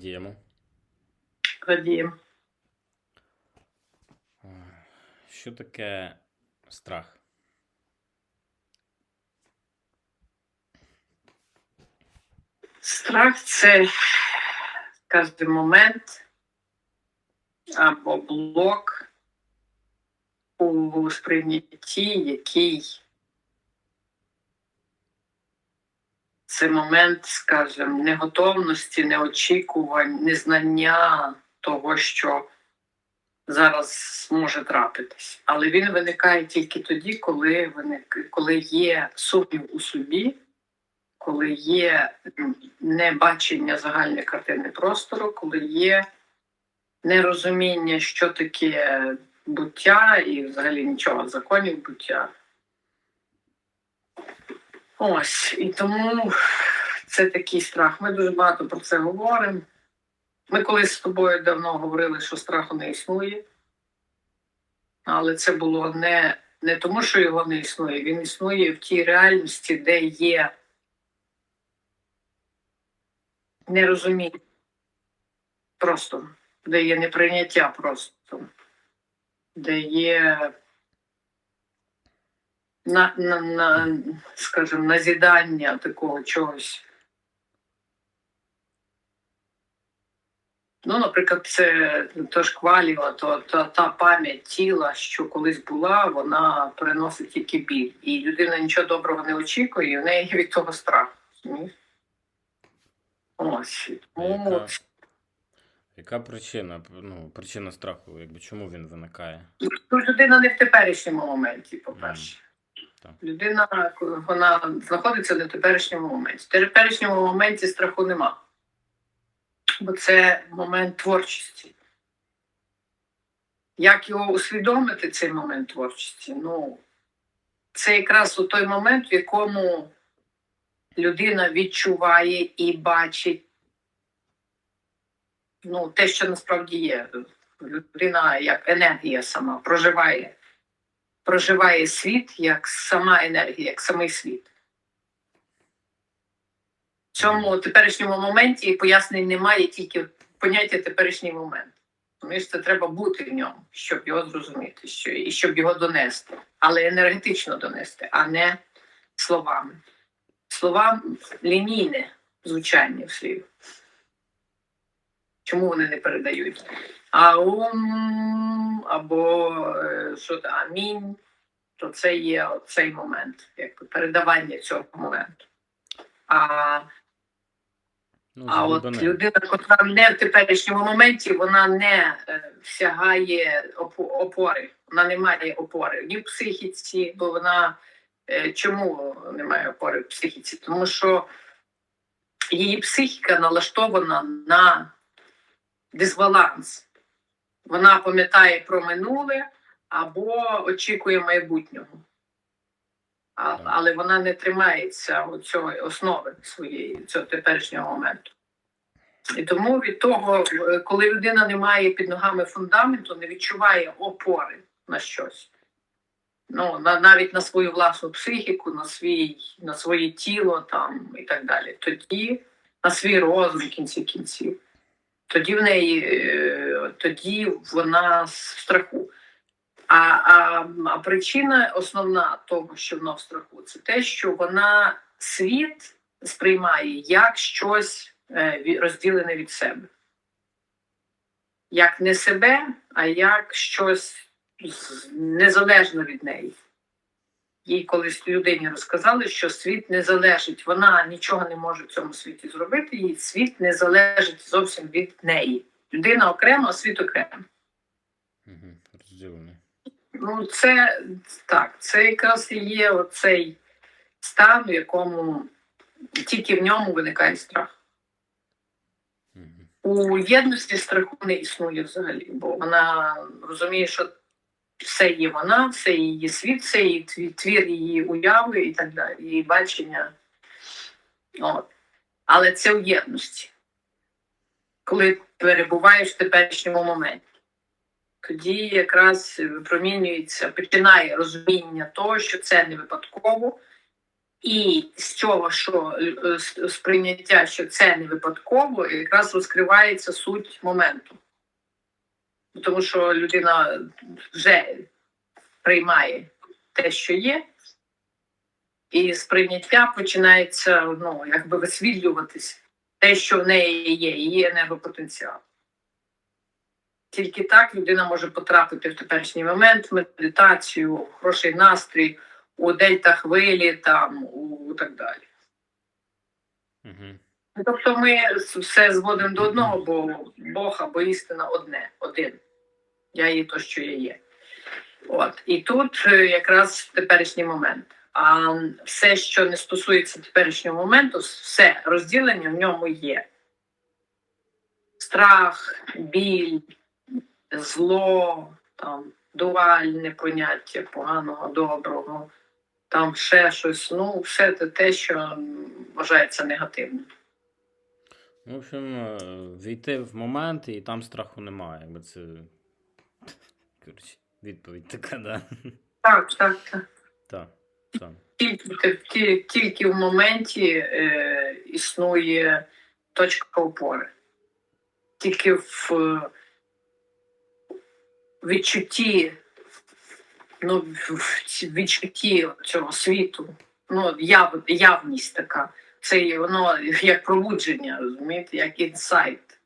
Радіємо. Радіємо. Що таке страх? Страх це скажімо, момент або блок у сприйнятті, який це момент, скажімо, неготовності, неочікувань, незнання того, що зараз може трапитись. Але він виникає тільки тоді, коли виник, коли є сумнів у собі, коли є небачення загальної картини простору, коли є нерозуміння, що таке буття і взагалі нічого законів буття. Ось, і тому це такий страх. Ми дуже багато про це говоримо. Ми колись з тобою давно говорили, що страху не існує. Але це було не, не тому, що його не існує. Він існує в тій реальності, де є нерозуміння. Просто, де є неприйняття просто, де є на, на, на скажімо, назідання такого чогось. Ну, наприклад, це то ж кваліва, то та, та пам'ять тіла, що колись була, вона приносить тільки біль. І людина нічого доброго не очікує, і в неї від того страх. Ось. Тому Яка? Яка причина? Ну, причина страху, якби чому він виникає? Тут людина не в теперішньому моменті, по-перше. Так. Людина вона знаходиться в теперішньому моменті. В теперішньому моменті страху нема. Бо це момент творчості. Як його усвідомити, цей момент творчості? Ну, це якраз у той момент, в якому людина відчуває і бачить ну, те, що насправді є. Людина як енергія сама проживає, проживає світ як сама енергія, як самий світ. В цьому теперішньому моменті пояснень немає, тільки поняття теперішній момент. Тому що це треба бути в ньому, щоб його зрозуміти, що, і щоб його донести, але енергетично донести, а не словами. Слова лінійне звучання слів. Чому вони не передають? Аум або е, що то амінь, то це є цей момент, як передавання цього моменту. А, Ну, а от людина, яка не в теперішньому моменті, вона не е, всягає опори, вона не має опори ні в психіці, бо вона е, чому немає опори в психіці? Тому що її психіка налаштована на дисбаланс. Вона пам'ятає про минуле або очікує майбутнього. А, але вона не тримається цієї основи своєї, цього теперішнього моменту. І тому від того, е, коли людина не має під ногами фундаменту, не відчуває опори на щось. Ну, на, навіть на свою власну психіку, на, свій, на своє тіло там, і так далі. Тоді на свій розум в кінці кінців. Тоді в неї е, тоді вона в страху. А, а, а причина основна того, що вона в страху, це те, що вона світ сприймає як щось е, розділене від себе. Як не себе, а як щось незалежно від неї. Їй колись людині розказали, що світ не залежить, вона нічого не може в цьому світі зробити, і світ не залежить зовсім від неї. Людина окремо, а світ окремо. Розділений. Ну, це так, це якраз і є оцей стан, в якому тільки в ньому виникає страх. У єдності страху не існує взагалі, бо вона розуміє, що все є вона, все її світ, все її твір її уяви і так далі, її бачення. От. Але це у єдності. Коли перебуваєш в теперішньому моменті. Тоді якраз випромінюється, починає розуміння того, що це не випадково, І з цього, що е, сприйняття, що це не випадково, якраз розкривається суть моменту. Тому що людина вже приймає те, що є, і сприйняття починається ну, якби висвітлюватись те, що в неї є, її енергопотенціал. Тільки так людина може потрапити в теперішній момент, в медитацію, в хороший настрій, у дельта хвилі там, у так далі. Угу. Тобто ми все зводимо до одного, бо Бог або істина одне, один. Я є то, що я є. От. І тут е, якраз теперішній момент. А все, що не стосується теперішнього моменту, все розділення в ньому є. Страх, біль, зло, там, дуальне поняття поганого, доброго, там ще щось. Ну, все це те, що вважається негативним. В общем, е, війти в момент і там страху немає. Якби це. Коротше, відповідь така, да. Так, так, так. Так, так. Тільки, ті- тільки в моменті е, існує точка опори. Тільки в відчутті, ну, в- в відчутті цього світу, ну, яв, явність така. Це воно як пробудження, розумієте, як інсайт.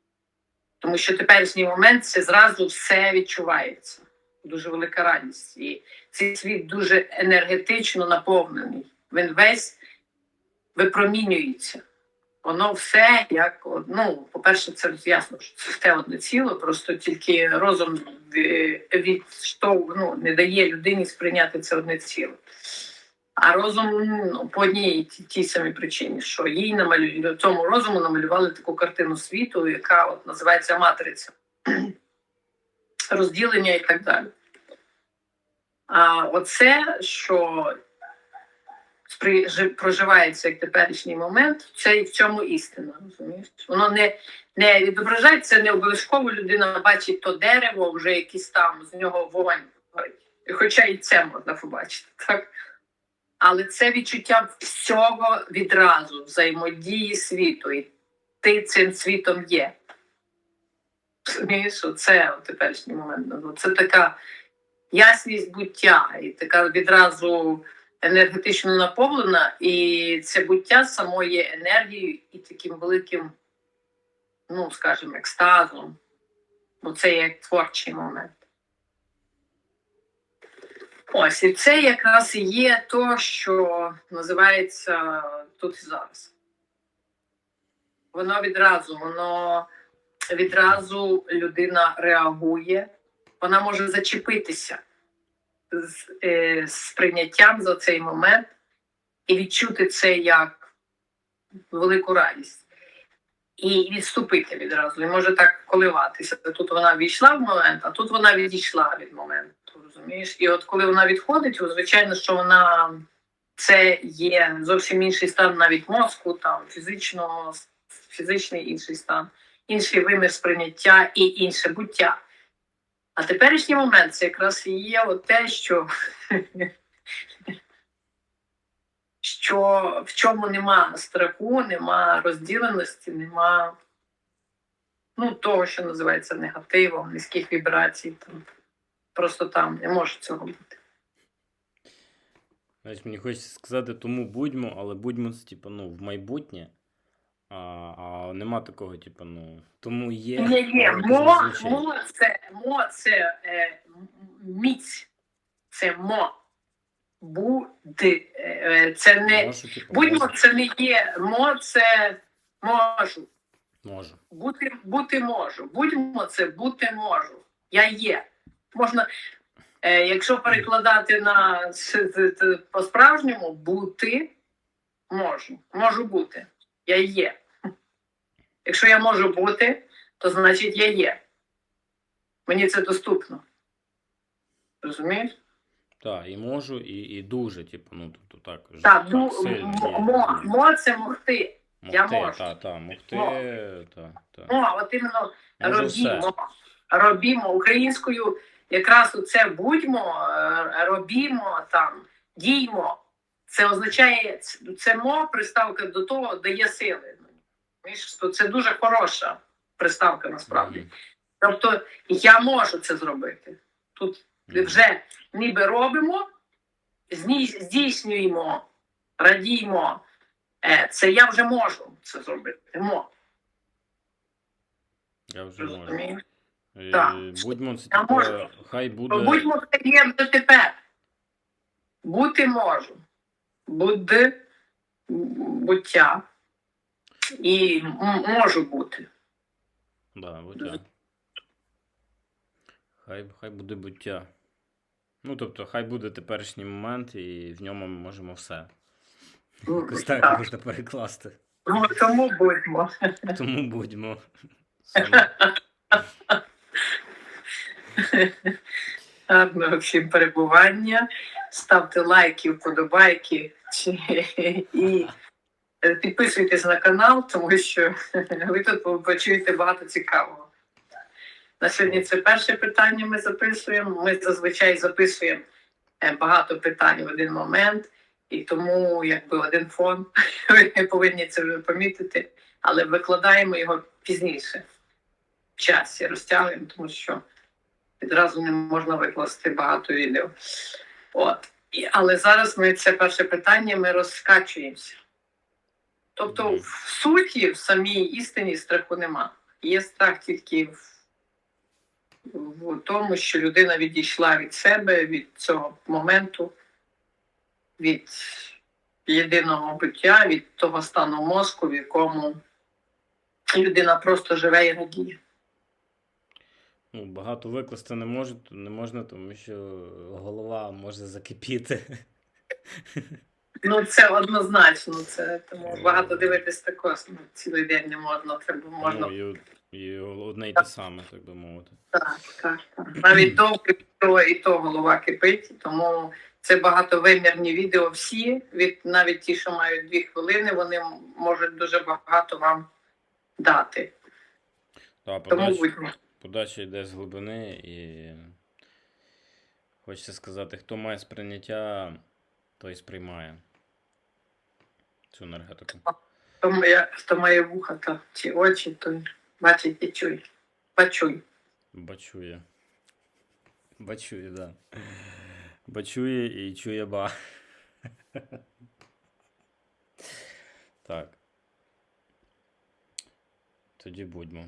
Тому що теперішній момент це зразу все відчувається. Дуже велика радість. І цей світ дуже енергетично наповнений. Він весь випромінюється. Воно все як ну, по-перше, це ясно, що це все одне ціло, просто тільки розум е, відштовх, ну, не дає людині сприйняти це одне ціло. А розум ну, по одній тій, самій причині, що їй намалювали цьому розуму намалювали таку картину світу, яка от називається матриця розділення і так далі. А оце, що проживається як теперішній момент, це і в цьому істина. Розумієш? Воно не, не відображається, не обов'язково людина бачить то дерево, вже якийсь там з нього вогонь. Хоча і це можна побачити, так? Але це відчуття всього відразу, взаємодії світу. І ти цим світом є. Розумієш, це теперішній момент. Ну, Це така ясність буття, і така відразу енергетично наповнена, і це буття само є енергією і таким великим, ну, скажімо, екстазом. Бо це є творчий момент. Ось, і це якраз і є то, що називається тут і зараз. Воно відразу, воно відразу людина реагує, вона може зачепитися з, е, з прийняттям за цей момент і відчути це як велику радість. І відступити відразу. І може так коливатися. Тут вона війшла в момент, а тут вона відійшла від моменту. Розумієш? І от коли вона відходить, то, звичайно, що вона це є зовсім інший стан навіть мозку, там фізичного, фізичний інший стан інший вимір сприйняття і інше буття. А теперішній момент це якраз і є от те, що, що в чому нема страху, нема розділеності, нема ну, того, що називається негативом, низьких вібрацій. Там. Просто там не може цього бути. Знаєш, мені хочеться сказати, тому будьмо, але будьмо типу, ну, в майбутнє. А, а нема такого, типу, ну, тому є. Але якось мо, мо це, мо це е, міць. Це мо. Буди. Е, це не. Типу, Будьмо, це не є. Мо це можу. Можу. Бути, бути можу. Будьмо це бути можу. Я є. Можна, е, якщо перекладати на по-справжньому, бути можу. Можу бути. Я є. Якщо я можу бути, то значить я є. Мені це доступно. Розумієш? Так, і можу, і, і дуже, типу, ну, тобто так. ж- Так, ду, сильно м- мо, мо це могти. я можу. Так, так, могти, Мо. так, так. Мо, от іменно все. робімо. Робімо українською, якраз оце будьмо, е, робімо там, діймо. Це означає, це мо приставка до того дає сили. Це дуже хороша приставка насправді. Мгм. Тобто я можу це зробити. Тут. Вже ніби робимо, здійснюємо, радіємо. Е, Це я вже можу це зробити. Мо, Я вже можу. Так. Будьмо це Я можу. хай буде. Будьмо такі дотепер. Бути можу. Буде буття. І можу бути. Да, буття. Хай, хай буде буття. Ну, тобто, хай буде теперішній момент, і в ньому ми можемо все. Якось так Так. можна перекласти. Ну, Тому будьмо. Тому будьмо. Гарного всім перебування. Ставте лайки, вподобайки чи- і е, підписуйтесь на канал, тому що ви тут почуєте багато цікавого. На сьогодні це перше питання ми записуємо. Ми зазвичай записуємо е, багато питань в один момент, і тому якби один фон. Ви повинні це вже помітити, але викладаємо його пізніше в часі, розтягуємо, тому що відразу не можна викласти багато відео. От. І, але зараз ми це перше питання ми розкачуємося. Тобто, в суті, в самій істині страху нема. Є страх тільки в, в тому, що людина відійшла від себе, від цього моменту, від єдиного буття, від того стану мозку, в якому людина просто живе і радіє. Ну, багато викласти не можу, не можна, тому що голова може закипіти. Ну, це однозначно. Це тому багато дивитись також. Ну, цілий день не можна. Треба можна Ну, і, і одне й те саме, так би мовити. так, так, так. Навіть довго і то, і то голова кипить. Тому це багатовимірні відео. Всі від навіть ті, що мають дві хвилини, вони можуть дуже багато вам дати. Да, подача, подача йде з глибини і хочеться сказати, хто має сприйняття, той сприймає цю енергетику. Хто має вуха, то чи очі, то бачить і чуй. Почуй. Бачує. Бачує, да. Бачує і чує ба. Так. Тоді будьмо.